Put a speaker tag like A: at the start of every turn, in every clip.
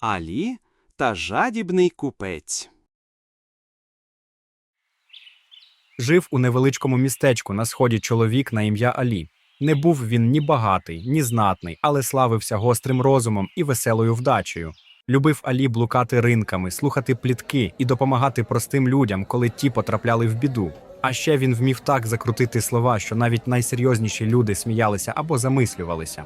A: Алі та жадібний купець.
B: Жив у невеличкому містечку на сході чоловік на ім'я Алі. Не був він ні багатий, ні знатний, але славився гострим розумом і веселою вдачею. Любив Алі блукати ринками, слухати плітки і допомагати простим людям, коли ті потрапляли в біду. А ще він вмів так закрутити слова, що навіть найсерйозніші люди сміялися або замислювалися.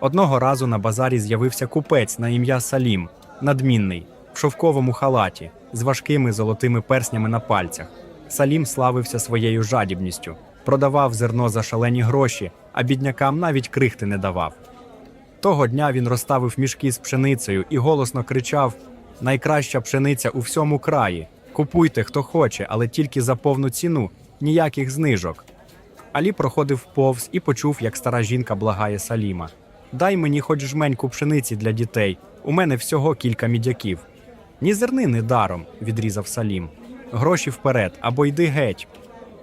B: Одного разу на базарі з'явився купець на ім'я Салім, надмінний, в шовковому халаті, з важкими золотими перснями на пальцях. Салім славився своєю жадібністю, продавав зерно за шалені гроші, а біднякам навіть крихти не давав. Того дня він розставив мішки з пшеницею і голосно кричав: Найкраща пшениця у всьому краї. Купуйте, хто хоче, але тільки за повну ціну, ніяких знижок. Алі проходив повз і почув, як стара жінка благає Саліма. Дай мені хоч жменьку пшениці для дітей, у мене всього кілька мідяків. Ні зернини даром, відрізав Салім. Гроші вперед або йди геть.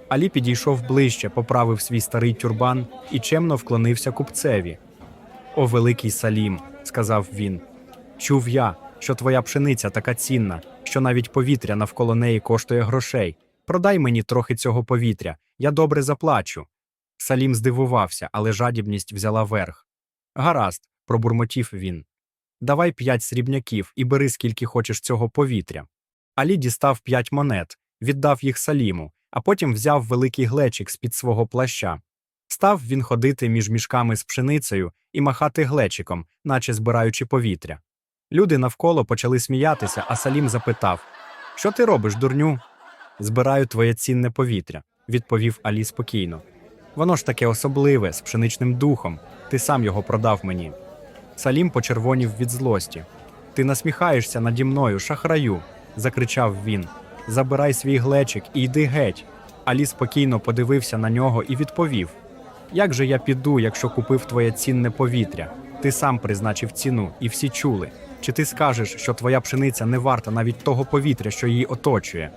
B: Алі підійшов ближче, поправив свій старий тюрбан і чемно вклонився купцеві. О, великий Салім, сказав він. Чув я, що твоя пшениця така цінна, що навіть повітря навколо неї коштує грошей. Продай мені трохи цього повітря, я добре заплачу. Салім здивувався, але жадібність взяла верх. Гаразд, пробурмотів він. Давай п'ять срібняків і бери скільки хочеш цього повітря. Алі дістав п'ять монет, віддав їх Саліму, а потім взяв великий глечик з-під свого плаща. Став він ходити між мішками з пшеницею і махати глечиком, наче збираючи повітря. Люди навколо почали сміятися, а Салім запитав: Що ти робиш, дурню? Збираю твоє цінне повітря, відповів Алі спокійно. Воно ж таке особливе, з пшеничним духом. Ти сам його продав мені. Салім почервонів від злості. Ти насміхаєшся наді мною, шахраю, закричав він. Забирай свій глечик і йди геть. Алі спокійно подивився на нього і відповів: Як же я піду, якщо купив твоє цінне повітря? Ти сам призначив ціну, і всі чули. Чи ти скажеш, що твоя пшениця не варта навіть того повітря, що її оточує?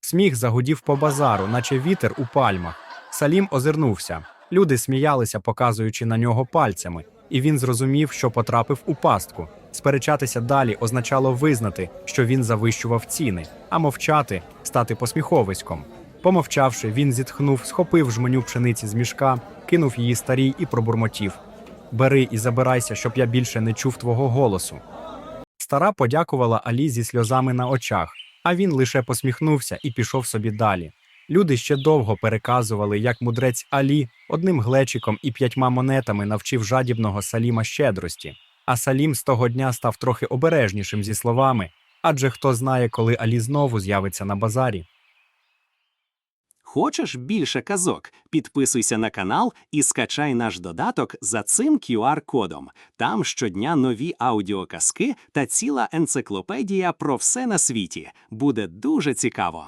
B: Сміх загудів по базару, наче вітер у пальмах. Салім озирнувся. Люди сміялися, показуючи на нього пальцями, і він зрозумів, що потрапив у пастку. Сперечатися далі означало визнати, що він завищував ціни, а мовчати стати посміховиськом. Помовчавши, він зітхнув, схопив жменю пшениці з мішка, кинув її старій і пробурмотів: Бери і забирайся, щоб я більше не чув твого голосу. Стара подякувала Алі зі сльозами на очах, а він лише посміхнувся і пішов собі далі. Люди ще довго переказували, як мудрець Алі одним глечиком і п'ятьма монетами навчив жадібного Саліма щедрості. А Салім з того дня став трохи обережнішим зі словами, адже хто знає, коли Алі знову з'явиться на базарі.
A: Хочеш більше казок? Підписуйся на канал і скачай наш додаток за цим QR-кодом. Там щодня нові аудіоказки та ціла енциклопедія про все на світі. Буде дуже цікаво.